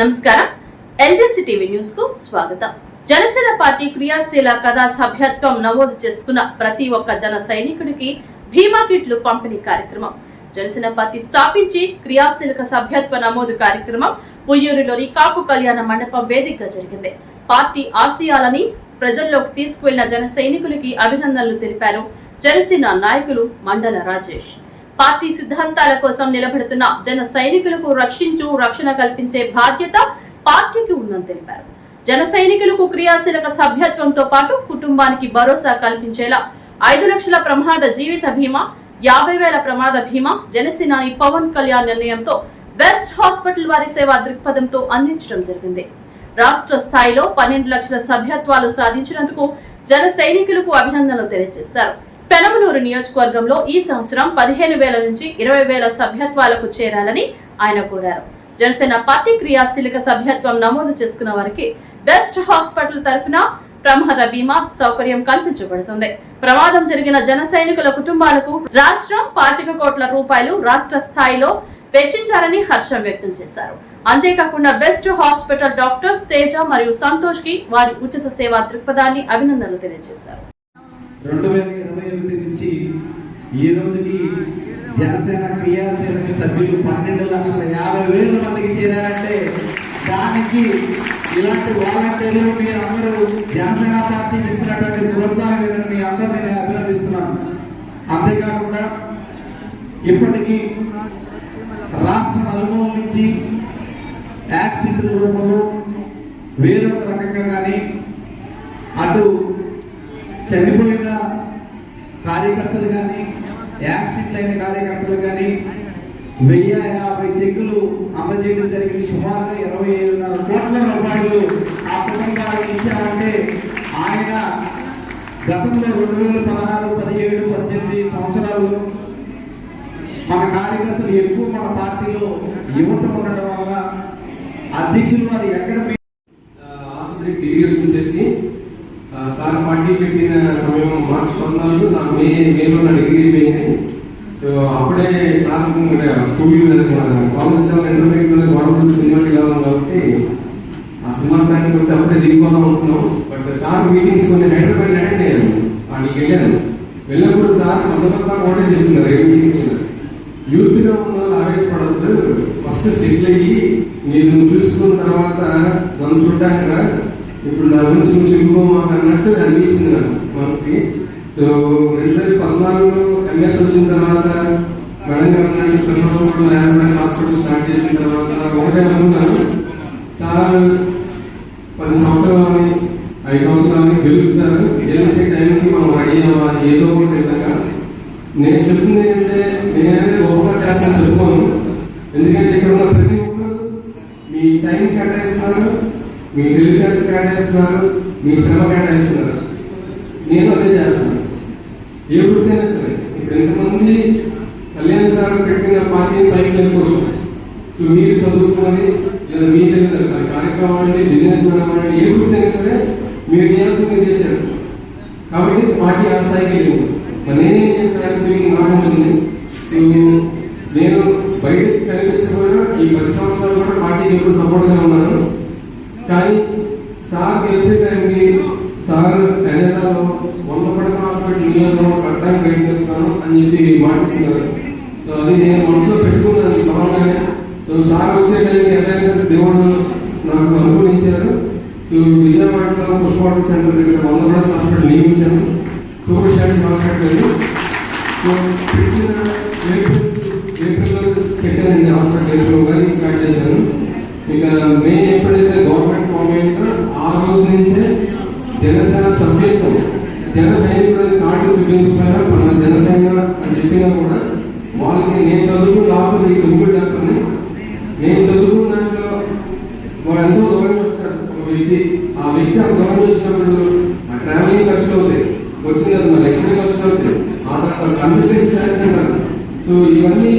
నమస్కారం. ఎల్జెసి టీవీ న్యూస్కు స్వాగతం. జనసేన పార్టీ క్రియాశీల కథా సభ్యత్వం నమోదు చేసుకున్న ప్రతి ఒక్క జన సైనికుడికి భీమా కిట్లు పంపిణీ కార్యక్రమం. జనసేన పార్టీ స్థాపించి క్రియాశీలక సభ్యత్వ నమోదు కార్యక్రమం ఉయ్యూరులోని కాపు కళ్యాణ మండపం వేదికగా జరిగింది. పార్టీ ఆశయాలని ప్రజల్లోకి తీసుకువెళ్ళిన జన సైనికులకి అభినందనలు తెలిపారు జనసేన నాయకులు మండల రాజేష్. పార్టీ సిద్ధాంతాల కోసం నిలబడుతున్న జన సైనికులకు రక్షించు రక్షణ కల్పించే బాధ్యత పార్టీకి ఉందని తెలిపారు. జన సైనికులకు క్రియాశీలక సభ్యత్వంతో పాటు కుటుంబానికి భరోసా కల్పించేలా ఐదు లక్షల ప్రమాద జీవిత బీమా యాభై వేల ప్రమాద బీమా జనసేనాని పవన్ కళ్యాణ్ నిర్ణయంతో బెస్ట్ హాస్పిటల్ వారి సేవా దృక్పథంతో అందించడం జరిగింది. రాష్ట్ర స్థాయిలో పన్నెండు లక్షల సభ్యత్వాలు సాధించినందుకు జన సైనికులకు అభినందనలు తెలియజేశారు. పెనమలూరు నియోజకవర్గంలో ఈ సంవత్సరం పదిహేను వేల నుంచి ఇరవై వేల సభ్యత్వాలకు చేరాలని ఆయన కోరారు. జనసేన పార్టీ క్రియాశీలక సభ్యత్వం నమోదు చేసుకున్న వారికి బెస్ట్ హాస్పిటల్ తరఫున ప్రమాద బీమా సౌకర్యం కల్పించబడుతుంది. ప్రమాదం జరిగిన జన సైనికుల కుటుంబాలకు రాష్ట్రం పాతిక కోట్ల రూపాయలు రాష్ట్ర స్థాయిలో వెచ్చించారని హర్షం వ్యక్తం చేశారు. అంతేకాకుండా బెస్ట్ హాస్పిటల్ డాక్టర్స్ తేజ మరియు సంతోష్కి వారి ఉచిత సేవా దృక్పథాన్ని అభినందనలు తెలియజేశారు రెండు వేల ఇరవై ఒకటి నుంచి ఈ రోజుకి జనసేన క్రియాశీలక సభ్యులు పన్నెండు లక్షల యాభై వేల మందికి చేరారంటే దానికి ఇలాంటి వాలంటీర్లు మీరు అందరూ జనసేన పార్టీకి ఇస్తున్నటువంటి ప్రోత్సాహం మీ అందరినీ నేను అభినందిస్తున్నాను. అంతేకాకుండా ఇప్పటికీ రాష్ట్ర నలుమూల నుంచి యాక్సిడెంట్ రూపంలో వేరొక రకంగా కానీ అటు చనిపోయిన కార్యకర్తలు కానీ యాక్సిడెంట్ కార్యకర్తలు కానీ వెయ్యి యాభై చెక్కులు అందజేయడం జరిగింది. సుమారుగా ఇరవై ఐదున్నర కోట్ల రూపాయలు ఆ కుటుంబాలకు ఇచ్చారంటే ఆయన గతంలో రెండు వేల పదహారు పదిహేడు పద్దెనిమిది సంవత్సరాలు మన కార్యకర్తలు ఎక్కువ మన పార్టీలో యువత ఉండడం వల్ల అధ్యక్షులు వారు ఎక్కడ వచ్చేసరికి సార్ పార్టీ పెట్టిన సమయం మార్చి పద్నాలుగు నాకు మే మేలో డిగ్రీ అయిపోయింది సో అప్పుడే సార్ స్కూల్ కాలేజ్ ఇంటర్మీడియట్ గొడవలు సినిమాకి వెళ్ళాం కాబట్టి ఆ సినిమా ప్లాన్ కొట్టి అప్పుడే దిగిపోదాం అనుకున్నాం. బట్ సార్ మీటింగ్స్ కొన్ని హైదరాబాద్ అటెండ్ అయ్యాను వాడికి వెళ్ళాను. వెళ్ళినప్పుడు సార్ మొదట కూడా చెప్తున్నారు ఏ మీటింగ్ యూత్గా యూత్గా ఉన్న ఆవేశపడద్దు. ఫస్ట్ సెటిల్ అయ్యి మీరు చూసుకున్న తర్వాత నన్ను చూడడానికి ఇప్పుడు నా గురించి నువ్వు చెప్పుకోమాక అన్నట్టు అనిపించింది నాకు మనసుకి. సో రెండు వేల పద్నాలుగులో ఎంఎస్ వచ్చిన తర్వాత మేడం గారు నాకు ప్రశ్న హాస్పిటల్ స్టార్ట్ చేసిన తర్వాత నాకు ఒకటే అనుకున్నాను. సార్ పది సంవత్సరాలని ఐదు సంవత్సరాలని గెలుస్తారు గెలిచే టైంకి మనం రెడీ అవ్వాలి ఏదో ఒకటి విధంగా నేను చెప్తుంది ఏంటంటే నేనైతే గొప్పగా చేస్తాను చెప్పుకోను. ఎందుకంటే ఇక్కడ ఉన్న ప్రతి ఒక్కరు మీ టైం కేటాయిస్తున్నారు మీ తెలివితేటలు కేటాయిస్తున్నారు మీ శ్రమ కేటాయిస్తున్నారు. నేను అదే చేస్తాను. ఏ వృత్తైనా సరే ఇప్పుడు ఎంతమంది కళ్యాణ్ సార్ పెట్టిన పార్టీ పైకి వెళ్ళిపోవచ్చు సో మీరు చదువుకోవాలి లేదా మీ తెలియదు కార్యక్రమం అంటే బిజినెస్ మ్యాన్ అంటే ఏ వృత్తైనా సరే మీరు చేయాల్సింది చేశారు. కాబట్టి పార్టీ ఆ స్థాయికి వెళ్ళింది మరి నేనేం చేశాను? దీనికి నాకు ఉంటుంది సో నేను బయటకు కనిపించకపోయినా ఈ పది సంవత్సరాలు కూడా పార్టీకి ఎప్పుడు సపోర్ట్గా ఉన్నాను కానీ సార్ గెలిచే టైంకి సార్ ఎజెండాలో వంద పడక హాస్పిటల్ నియోజకవర్గం కట్టడానికి ప్రయత్నిస్తాను అని చెప్పి మాట్లాడుతున్నారు సో అది నేను మనసులో పెట్టుకున్నాను ఈ సో సార్ వచ్చే టైంకి ఎక్కడైనా దేవుడు నాకు అనుకూలించారు. సో విజయవాడలో పుష్పవాటర్ సెంటర్ దగ్గర వంద పడక హాస్పిటల్ నియమించాను. సూపర్ స్పెషాలిటీ హాస్పిటల్ సో పెట్టిన ఏప్రిల్ పెట్టానండి హాస్పిటల్ ఏప్రిల్ కానీ స్టార్ట్ చేశాను. ఇక మే ఎప్పుడైతే గవర్నమెంట్ ఫామ్ అయిందో ఆ రోజు నుంచే జనసేన సభ్యత్వం జన సైనికుడు కార్డు చూపించకపోయినా మన జనసేన అని చెప్పినా కూడా వాళ్ళకి నేను చదువుకున్న డాక్టర్ ఈ సభ్యుడు డాక్టర్ని నేను. చదువుకున్న దాంట్లో వాడు ఎంతో దూరం వస్తాడు ఒక వ్యక్తి ఆ వ్యక్తి ఆ దూరం వచ్చినప్పుడు ఆ ట్రావెలింగ్ ఖర్చు అవుతాయి. వచ్చిన మన ఎక్స్రే ఖర్చు అవుతాయి. ఆ తర్వాత కన్సల్టేషన్ చేస్తున్నారు సో ఇవన్నీ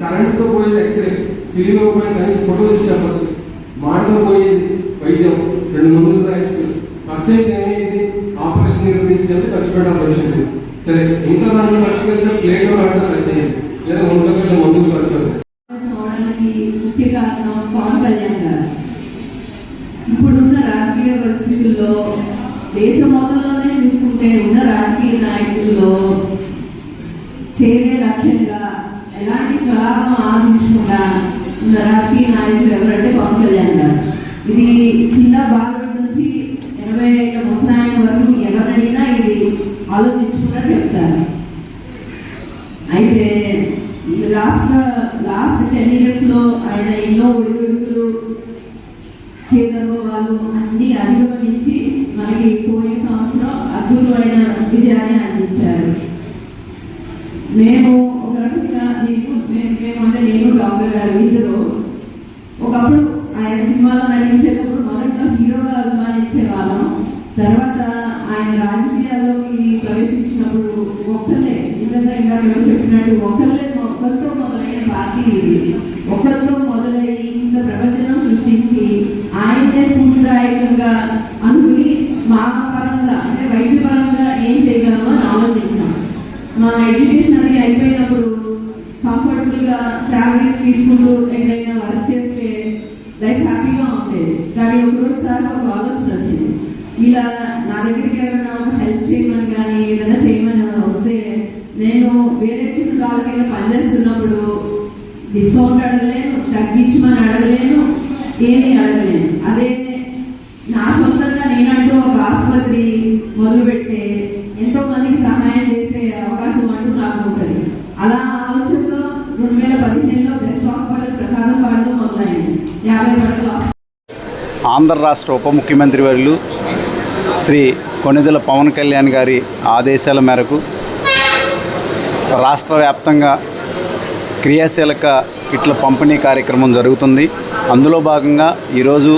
కరెంట్తో పోయేది ఎక్స్రే తిరిగి పోయిన కనీసం ఫోటో తీసి చెప్పచ్చు. మాటతో పోయేది వైద్యం. రెండు మందులు రాయొచ్చు. ఖర్చు అయితే ఏమైంది ఆపరేషన్ తీసుకెళ్తే ఖర్చు పెట్టాలి వచ్చింది సరే ఇంట్లో దాంట్లో ఖర్చు పెడితే ప్లేట్ వాడితే ఖర్చు అయ్యింది లేదా ఒంట్లో మందులు ఖర్చు ముఖ్య కారణం పవన్ కళ్యాణ్ గారు. పరిస్థితుల్లో దేశ మొత్తంలోనే చూసుకుంటే ఉన్న రాజకీయ నాయకుల్లో సేవే లక్ష్యంగా ఎలాంటి స్వలాభం ఆశించకుండా ఉన్న రాజకీయ నాయకులు ఎవరంటే పవన్ కళ్యాణ్ గారు. ఇది చిన్న బాగా నుంచి ఎనభై ఏళ్ళ ముసలాయన వరకు ఎవరినైనా ఇది ఆలోచించుకున్నా చెప్తారు అయితే ఈ రాష్ట్ర లాస్ట్ టెన్ ఇయర్స్లో ఆయన ఎన్నో ఒడిదుడుకులు వాళ్ళు అన్ని అధిగమించి మనకి పోయిన సంవత్సరం అద్భుతమైన విజయాన్ని అందించారు. మేము ఒక రకంగా నేను మేము మేము అంటే నేను డాక్టర్ గారు ఇద్దరు. ఒకప్పుడు ఆయన సినిమాలో నటించేటప్పుడు మొదట హీరోగా అభిమానించే వాళ్ళం. తర్వాత ఆయన రాజకీయాల్లోకి ప్రవేశించినప్పుడు ఒక్కరే నిజంగా ఇంకా మేము చెప్పినట్టు ఒక్కరే ఒక్కరితో మొదలైన పార్టీ ఇది. ఒక్కరితో మొదలై ఇంత ప్రపంచం సృష్టించి ఆయనే స్ఫూర్తిదాయకంగా అనుకుని మా పరంగా అంటే వైద్య పరంగా ఏం చేయగలమో అని ఆలోచించాం. మా ఎడ్యుకేషన్ అది అయిపోయినప్పుడు కంఫర్టబుల్గా శాలరీస్ తీసుకుంటూ ఎక్కడైనా వర్క్ చేస్తే లైఫ్ హ్యాపీగా ఉండేది. కానీ ఒకరోజు సార్ ఒక ఆలోచన వచ్చింది. ఇలా నా దగ్గరికి డిస్కౌంట్ అడగలేను తగ్గించమని అడగలేను ఏమీ అడగలేను. అదే నా సొంతంగా నేనంటూ ఒక ఆసుపత్రి మొదలుపెడితే ఎంతో మందికి సహాయం చేసే అవకాశం అంటూ నాకు ఉంటుంది. అలా ఆలోచనలో రెండు వేల పదిహేనులో బెస్ట్ హాస్పిటల్ ప్రసాదం పాటలు మొదలైంది. యాభై పడకల ఆంధ్ర రాష్ట్ర ఉప ముఖ్యమంత్రి వర్యులు శ్రీ కొనిదెల పవన్ కళ్యాణ్ గారి ఆదేశాల మేరకు రాష్ట్ర వ్యాప్తంగా క్రియాశీలక కిట్ల పంపిణీ కార్యక్రమం జరుగుతుంది. అందులో భాగంగా ఈరోజు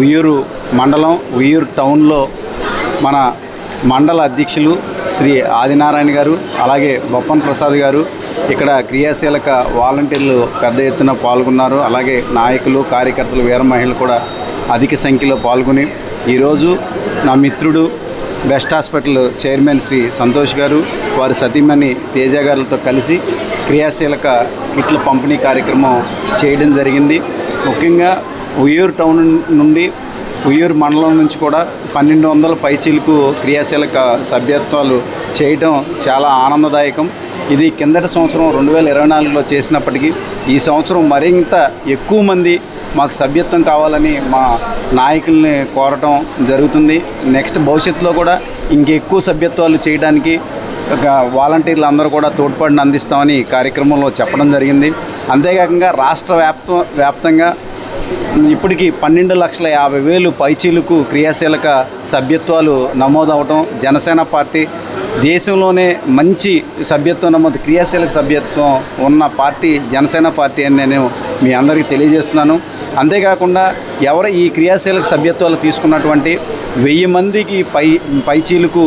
ఉయ్యూరు మండలం ఉయ్యూరు టౌన్లో మన మండల అధ్యక్షులు శ్రీ ఆదినారాయణ గారు అలాగే బొప్పన్ ప్రసాద్ గారు ఇక్కడ క్రియాశీలక వాలంటీర్లు పెద్ద ఎత్తున పాల్గొన్నారు. అలాగే నాయకులు కార్యకర్తలు వీర మహిళలు కూడా అధిక సంఖ్యలో పాల్గొని ఈరోజు నా మిత్రుడు best hospital chairman Shri Santosh గారు వారి సతీమణి తేజ గారులతో కలిసి క్రియాశీలక కిట్ల పంపిణీ కార్యక్రమం చేయడం జరిగింది. ముఖ్యంగా ఉయ్యూరు టౌన్ నుండి ఉయ్యూరు మండలం నుంచి కూడా పన్నెండు వందల పైచీలకు క్రియాశీలక సభ్యత్వాలు చేయటం చాలా ఆనందదాయకం. ఇది కిందటి సంవత్సరం రెండు వేల ఇరవై నాలుగులో చేసినప్పటికీ ఈ సంవత్సరం మరింత ఎక్కువ మంది మాకు సభ్యత్వం కావాలని మా నాయకుల్ని కోరటం జరుగుతుంది. నెక్స్ట్ భవిష్యత్తులో కూడా ఇంకెక్కువ సభ్యత్వాలు చేయడానికి ఒక వాలంటీర్లు అందరూ కూడా తోడ్పాటును అందిస్తామని కార్యక్రమంలో చెప్పడం జరిగింది. అంతేకాకుండా రాష్ట్ర వ్యాప్త వ్యాప్తంగా ఇప్పటికీ పన్నెండు లక్షల యాభై వేలు పైచీలకు క్రియాశీలక సభ్యత్వాలు నమోదవటం జనసేన పార్టీ దేశంలోనే మంచి సభ్యత్వం నమోదు క్రియాశీలక సభ్యత్వం ఉన్న పార్టీ జనసేన పార్టీ అని నేను మీ అందరికీ తెలియజేస్తున్నాను. అంతేకాకుండా ఎవరు ఈ క్రియాశీలక సభ్యత్వాలు తీసుకున్నటువంటి వెయ్యి మందికి పై పైచీలకు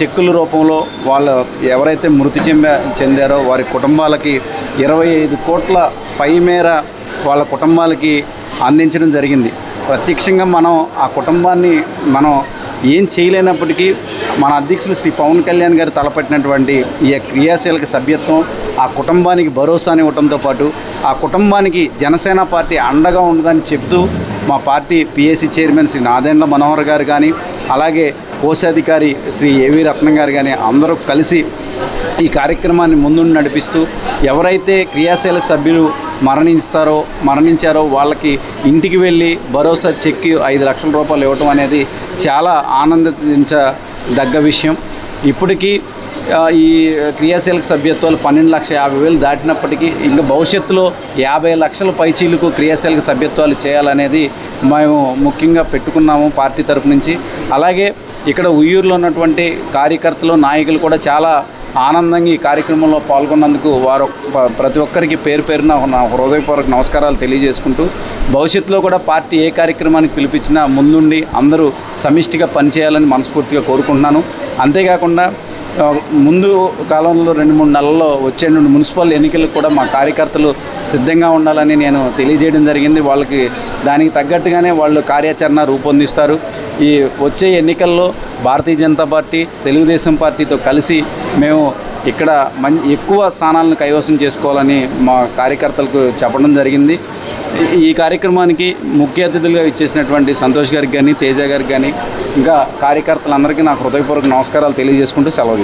చెక్కుల రూపంలో వాళ్ళు ఎవరైతే మృతి చెందా చెందారో వారి కుటుంబాలకి ఇరవై ఐదు కోట్ల పై మేర వాళ్ళ కుటుంబాలకి అందించడం జరిగింది. ప్రత్యక్షంగా మనం ఆ కుటుంబాన్ని మనం ఏం చేయలేనప్పటికీ మన అధ్యక్షులు శ్రీ పవన్ కళ్యాణ్ గారు తలపెట్టినటువంటి ఈ క్రియాశీలక సభ్యత్వం ఆ కుటుంబానికి భరోసాని ఇవ్వడంతో పాటు ఆ కుటుంబానికి జనసేన పార్టీ అండగా ఉండదని చెప్తూ మా party PSC chairman Shri Nadendla Manohar గారు కానీ అలాగే కోశాధికారి శ్రీ ఏవి రత్నం గారు కానీ అందరూ కలిసి ఈ కార్యక్రమాన్ని ముందుండి నడిపిస్తూ ఎవరైతే క్రియాశీలక సభ్యులు మరణిస్తారో మరణించారో వాళ్ళకి ఇంటికి వెళ్ళి భరోసా చెక్కి ఐదు లక్షల రూపాయలు ఇవ్వటం అనేది చాలా ఆనందించ దగ్గ విషయం. ఇప్పటికీ ఈ క్రియాశీలక సభ్యత్వాలు పన్నెండు లక్షల యాభై వేలు దాటినప్పటికీ ఇంకా భవిష్యత్తులో యాభై లక్షల పైచీలకు క్రియాశీలక సభ్యత్వాలు చేయాలనేది మేము ముఖ్యంగా పెట్టుకున్నాము పార్టీ తరపు నుంచి. అలాగే ఇక్కడ ఉయ్యూరులో ఉన్నటువంటి కార్యకర్తలు నాయకులు కూడా చాలా ఆనందంగా ఈ కార్యక్రమంలో పాల్గొన్నందుకు వారు ప్రతి ఒక్కరికి పేరు పేరున హృదయపూర్వక నమస్కారాలు తెలియజేసుకుంటూ భవిష్యత్తులో కూడా పార్టీ ఏ కార్యక్రమానికి పిలిపించినా ముందుండి అందరూ సమిష్టిగా పనిచేయాలని మనస్ఫూర్తిగా కోరుకుంటున్నాను. అంతేకాకుండా ముందు కాలంలో రెండు మూడు నెలల్లో వచ్చే నుండి మున్సిపల్ ఎన్నికలకు కూడా మా కార్యకర్తలు సిద్ధంగా ఉండాలని నేను తెలియజేయడం జరిగింది. వాళ్ళకి దానికి తగ్గట్టుగానే వాళ్ళు కార్యాచరణ రూపొందిస్తారు. ఈ వచ్చే ఎన్నికల్లో భారతీయ జనతా పార్టీ తెలుగుదేశం పార్టీతో కలిసి మేము ఇక్కడ మం ఎక్కువ స్థానాలను కైవసం చేసుకోవాలని మా కార్యకర్తలకు చెప్పడం జరిగింది. ఈ- కార్యక్రమానికి ముఖ్య అతిథులుగా ఇచ్చేసినటువంటి సంతోష్ గారికి కానీ తేజ గారికి కానీ ఇంకా కార్యకర్తలందరికీ నా హృదయపూర్వక నమస్కారాలు తెలియజేసుకుంటూ సెలవు